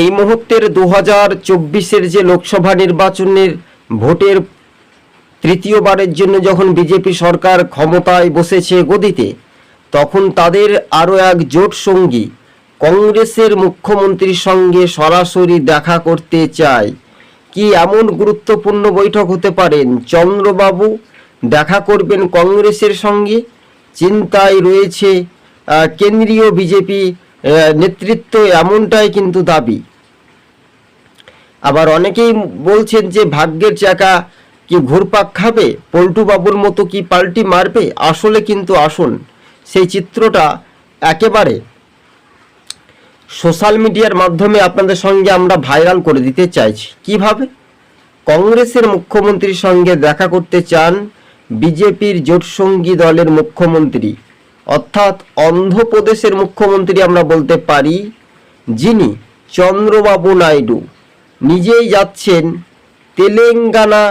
এই মুহূর্তের দু হাজার চব্বিশের যে লোকসভা নির্বাচনের ভোটের তৃতীয়বারের জন্য যখন বিজেপি সরকার ক্ষমতায় বসেছে গদিতে, তখন তাদের আরও এক জোট সঙ্গী কংগ্রেসের মুখ্যমন্ত্রীর সঙ্গে সরাসরি দেখা করতে চায়। কি এমন গুরুত্বপূর্ণ বৈঠক হতে পারেন চন্দ্রবাবু দেখা করবেন কংগ্রেসের সঙ্গে? চিন্তায় রয়েছে কেন্দ্রীয় বিজেপি নেতৃত্ব এমনটাই কিন্তু দাবি। আবার অনেকেই বলছেন যে, ভাগ্যের চাকা কি ঘুরপাক খাবে? পল্টু বাবুর মতো কি পাল্টি মারবে? আসলে কিন্তু আসুন, সেই চিত্রটা একেবারে সোশ্যাল মিডিয়ার মাধ্যমে আপনাদের সঙ্গে আমরা ভাইরাল করে দিতে চাইছি। কীভাবে? কংগ্রেসের মুখ্যমন্ত্রীর সঙ্গে দেখা করতে চান বিজেপির জোটসঙ্গী দলের মুখ্যমন্ত্রী। অর্থাৎ অন্ধ্রপ্রদেশের মুখ্যমন্ত্রী আমরা বলতে পারি, যিনি চন্দ্রবাবু নাইডু। নিজেই যাচ্ছেন তেলেঙ্গানা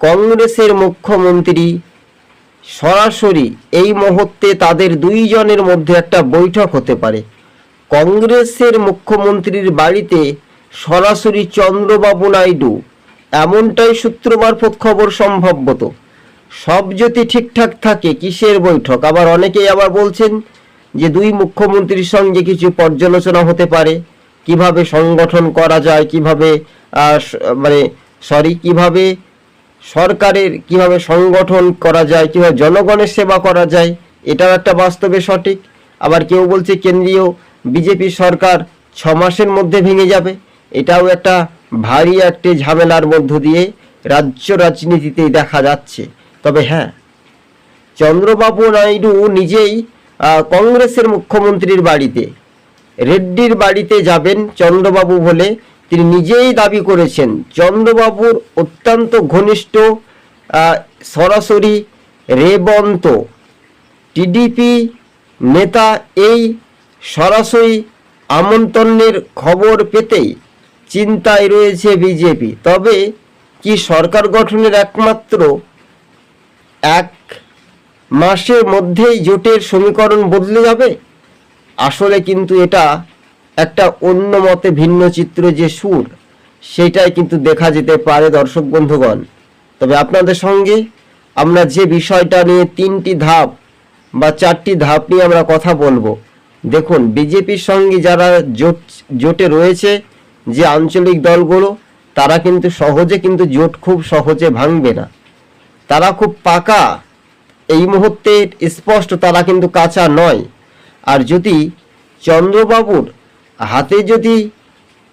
কংগ্রেসের মুখ্যমন্ত্রী। সরাসরি এই মুহূর্তে তাদের দুইজনের মধ্যে একটা বৈঠক হতে পারে। কংগ্রেসের মুখ্যমন্ত্রীর বাড়িতে সরাসরি চন্দ্রবাবু নাইডু, এমনটাই সূত্র মারফত খবর সম্ভবত। সব যদি ঠিকঠাক থাকে, কিসের বৈঠক? আবার অনেকেই আবার বলছেন যে দুই মুখ্যমন্ত্রীর সঙ্গে কিছু পর্যালোচনা হতে পারে। কীভাবে সংগঠন করা যায়, কীভাবে মানে সরি কীভাবে সরকারের, কীভাবে সংগঠন করা যায়, কীভাবে জনগণের সেবা করা যায়, এটাও একটা বাস্তবে সঠিক। আবার কেউ বলছে কেন্দ্রীয় বিজেপি সরকার ছ মাসের মধ্যে ভেঙে যাবে। এটাও একটা ভারী একটি ঝামেলার মধ্য দিয়ে রাজ্য রাজনীতিতেই দেখা যাচ্ছে। তবে হ্যাঁ চন্দ্রবাবু নাইডু নিজেই কংগ্রেসের মুখ্যমন্ত্রীর বাড়িতে, রেড্ডির বাড়িতে যাবেন চন্দ্রবাবু বলে তিনি নিজেই দাবি করেছেন। চন্দ্রবাবুর অত্যন্ত ঘনিষ্ঠ সরাসরি রেবন্ত টিডিপি নেতা এই সরাসরি আমন্ত্রণের খবর পেতেই চিন্তায় রয়েছে বিজেপি। তবে কি সরকার গঠনের একমাত্র এক মাসের মধ্যেই জোটের সমীকরণ বদলে যাবে? আসলে কিন্তু এটা একটা অন্য মতে ভিন্ন চিত্র যে সুর, সেটাই কিন্তু দেখা যেতে পারে দর্শক বন্ধুগণ। তবে আপনাদের সঙ্গে আমরা যে বিষয়টা নিয়ে তিনটি ধাপ বা চারটি ধাপ নিয়ে আমরা কথা বলব, দেখুন, বিজেপির সঙ্গে যারা জোট, জোটে রয়েছে যে আঞ্চলিক দলগুলো, তারা কিন্তু সহজে কিন্তু জোট খুব সহজে ভাঙবে না। তারা খুব পাকা। এই মুহূর্তে স্পষ্ট তারা কিন্তু কাঁচা নয়। আর যদি চন্দ্রবাবুর হাতে যদি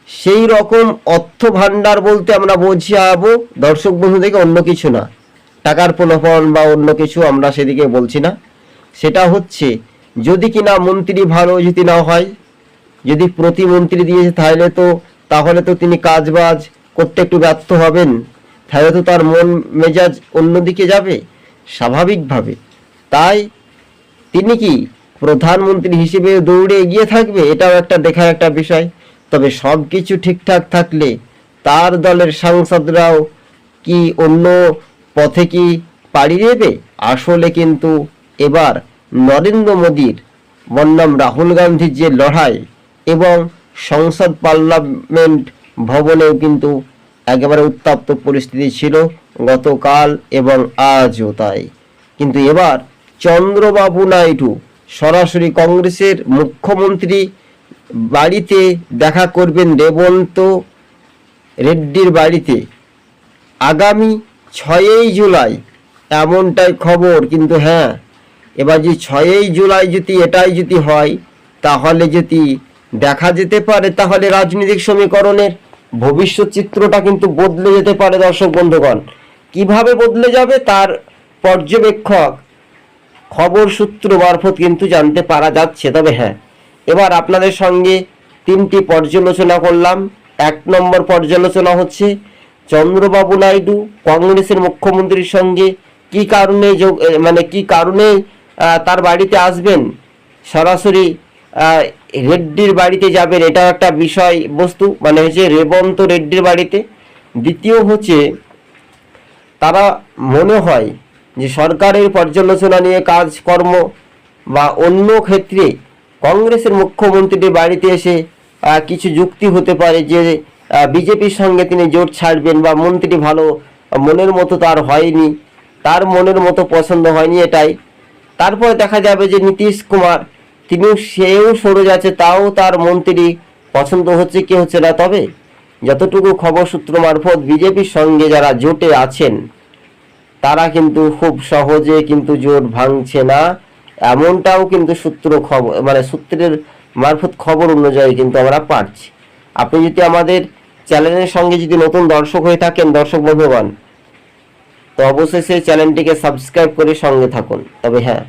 সেই রকম অর্থ ভাণ্ডার বলতে আমরা বোঝাবো, দর্শক বন্ধু থেকে অন্য কিছু না। টাকার প্রলোভন বা অন্য কিছু আমরা সেদিকে বলছি না। সেটা হচ্ছে, যদি কিনা মন্ত্রী ভালো যদি না হয়, যদি প্রতিমন্ত্রী দিয়েছে তাহলে তো তাহলে তো তিনি কাজবাজ করতে একটু ব্যর্থ হবেন। তাহলে তো তার মন মেজাজ অন্যদিকে যাবে, স্বাভাবিকভাবে। তাই তিনি কি প্রধানমন্ত্রী হিসেবে দৌড়ে এগিয়ে থাকবে? এটাও একটা দেখার একটা বিষয়। তবে সব কিছু ঠিকঠাক থাকলে তার দলের সাংসদরাও কি অন্য পথে কি পাড়ি দেবে? আসলে কিন্তু এবার নরেন্দ্র মোদীর বন্যাম রাহুল গান্ধীর যে লড়াই এবং সংসদ পার্লামেন্ট ভবনেও কিন্তু একেবারে উত্তপ্ত পরিস্থিতি ছিল গতকাল এবং আজও তাই। কিন্তু এবার চন্দ্রবাবু নাইডু সরাসরি কংগ্রেসের মুখ্যমন্ত্রী বাড়িতে দেখা করবেন রেবন্ত রেড্ডির বাড়িতে। আগামী ছয়ই জুলাই এমনটাই খবর, কিন্তু হ্যাঁ এবার যে ছয়ই জুলাই যদি এটাই যদি হয়, তাহলে যদি দেখা যেতে পারে তাহলে রাজনৈতিক সমীকরণের ভবিষ্যৎ চিত্রটা কিন্তু বদলে যেতে পারে, দর্শক বন্ধুগণ। কীভাবে বদলে যাবে তার পর্যবেক্ষক, খবর সূত্র মারফত কিন্তু জানতে পারা যাচ্ছে। তবে হ্যাঁ এবার আপনাদের সঙ্গে তিনটি পর্যালোচনা করলাম। এক নম্বর পর্যালোচনা হচ্ছে, চন্দ্রবাবু নাইডু কংগ্রেসের মুখ্যমন্ত্রীর সঙ্গে কি কারণে যোগ মানে কি কারণে তার বাড়িতে আসবেন? সরাসরি রেড্ডির বাড়িতে যাবেন, এটাও একটা বিষয় বস্তু। মানে হচ্ছে রেবন্ত রেড্ডির বাড়িতে। দ্বিতীয় হচ্ছে, তারা মনে হয় যে সরকারের পর্যালোচনা নিয়ে কাজকর্ম বা অন্য ক্ষেত্রে কংগ্রেসের মুখ্যমন্ত্রীর বাড়িতে এসে কিছু যুক্তি হতে পারে যে বিজেপির সঙ্গে তিনি জোট ছাড়বেন বা মন্ত্রী ভালো মনের মতো তার হয়নি, তার মনের মতো পছন্দ হয়নি এটাই। তারপরে দেখা যাবে যে নীতিশ কুমার তিনিও সেও সরে যাচ্ছে তাও তার মন্ত্রী পছন্দ হচ্ছে কি হচ্ছে না তবে? যতটুকু খবর সূত্র মারফত বিজেপির সঙ্গে যারা জোটে আছেন, তারা কিন্তু খুব সহজে কিন্তু জোট ভাঙছে না। এমনটাও কিন্তু সূত্র খবর মানে সূত্রের মারফত খবর অনুযায়ী কিন্তু আমরা পাচ্ছি আপনি যদি আমাদের চ্যানেলের সঙ্গে যদি নতুন দর্শক হয়ে থাকেন, দর্শক বন্ধুগণ তো অবশ্যই সেই চ্যানেলটিকে সাবস্ক্রাইব করে সঙ্গে থাকুন। তবে হ্যাঁ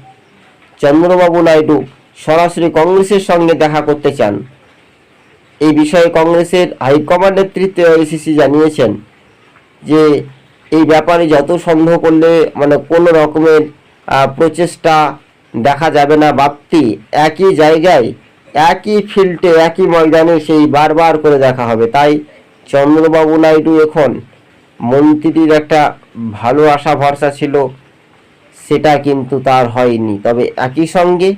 চন্দ্রবাবু নাইডু সরাসরি কংগ্রেসের সঙ্গে দেখা করতে চান। এই বিষয়ে কংগ্রেসের হাইকমান্ড নেতৃত্বে আইসিসি জানিয়েছেন যে, এই ব্যাপারে যত সন্দেহ করলে মানে কোনো রকমের প্রচেষ্টা দেখা যাবে না। বাপ্তি একই জায়গায়, একই ফিল্ডে, একই ময়দানে সেই বারবার করে দেখা হবে। তাই চন্দ্রবাবু নাইডু এখন মন্ত্রীর একটা ভালো আশা, ভরসা ছিল, সেটা কিন্তু তার হয়নি। তবে একই সঙ্গে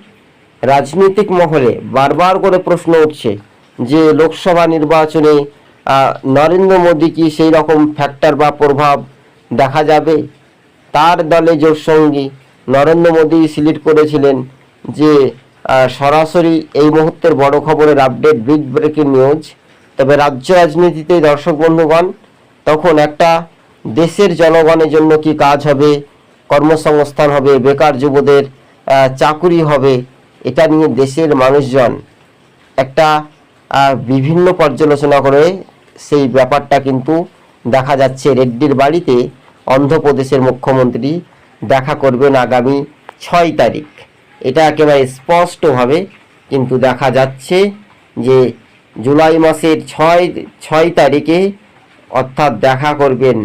রাজনৈতিক মহলে বারবার করে প্রশ্ন উঠছে যে লোকসভা নির্বাচনে নরেন্দ্র মোদী কি সেই রকম ফ্যাক্টর বা প্রভাব দেখা যাবে? তার দলে জোট সঙ্গী নরেন্দ্র মোদী সিলেক্ট করেছিলেন যে সরাসরি এই মুহূর্তের বড় খবরের আপডেট বিগ ব্রেকিং নিউজ তবে রাজ্য রাজনীতিতে দর্শক বন্ধুগণ, তখন একটা দেশের জনগণের জন্য কি কাজ হবে, কর্মসংস্থান হবে, বেকার যুবদের চাকুরি হবে এটা নিয়ে দেশের মানুষজন একটা বিভিন্ন পর্যালোচনা করে সেই ব্যাপারটা কিন্তু দেখা যাচ্ছে। রেড্ডির বাড়িতে অন্ধ্রপ্রদেশের মুখ্যমন্ত্রী দেখা করবেন আগামী ছয় তারিখ। এটা একেবারে স্পষ্টভাবে কিন্তু দেখা যাচ্ছে যে জুলাই মাসের ছয় ছয় তারিখে অর্থাৎ দেখা করবেন।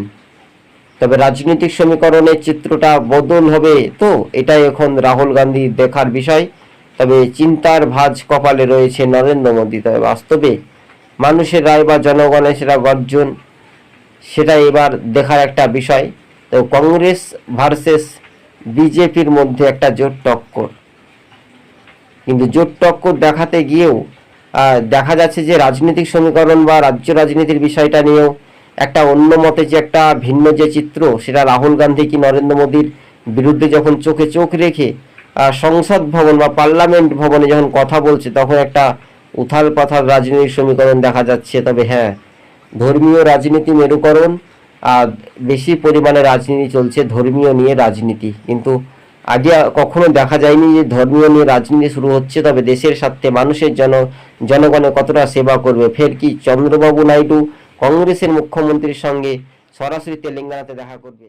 তবে রাজনৈতিক সমীকরণের চিত্রটা বদল হবে তো, এটাই এখন রাহুল গান্ধী দেখার বিষয়। তবে চিন্তার ভাঁজ কপালে রয়েছে নরেন্দ্র মোদী। তবে বাস্তবে মানুষের রায় বা জনগণের সেটা গর্জন, সেটা এবার দেখার একটা বিষয়। তো কংগ্রেস ভার্সেস বিজেপির মধ্যে একটা জোট টক্কর। কিন্তু জোট টক্কর দেখাতে গিয়েও দেখা যাচ্ছে যে রাজনৈতিক সমীকরণ বা রাজ্য রাজনীতির বিষয়টা নিয়েও একটা অন্য মতে যে একটা ভিন্ন যে চিত্র, সেটা রাহুল গান্ধী কি নরেন্দ্র মোদীর বিরুদ্ধে যখন চোখে চোখ রেখে সংসদ ভবন বা পার্লামেন্ট ভবনে যখন কথা বলছে, তখন একটা উথাল পাথাল রাজনৈতিক সমীকরণ দেখা যাচ্ছে। তবে হ্যাঁ ধর্মীয় রাজনীতি মেরুকরণ, আর বেশি পরিমাণে রাজনীতি চলছে, ধর্মীয় নিয়ে রাজনীতি। কিন্তু আগে কখনো দেখা যায়নি যে ধর্মীয় নিয়ে রাজনীতি শুরু হচ্ছে, তবে দেশের স্বার্থে মানুষের জন জনগণের কতটা সেবা করবে? ফের কি চন্দ্রবাবু নাইডু কংগ্রেসের মুখ্যমন্ত্রীর সঙ্গে সরাসরি তেলেঙ্গানাতে দেখা করবে?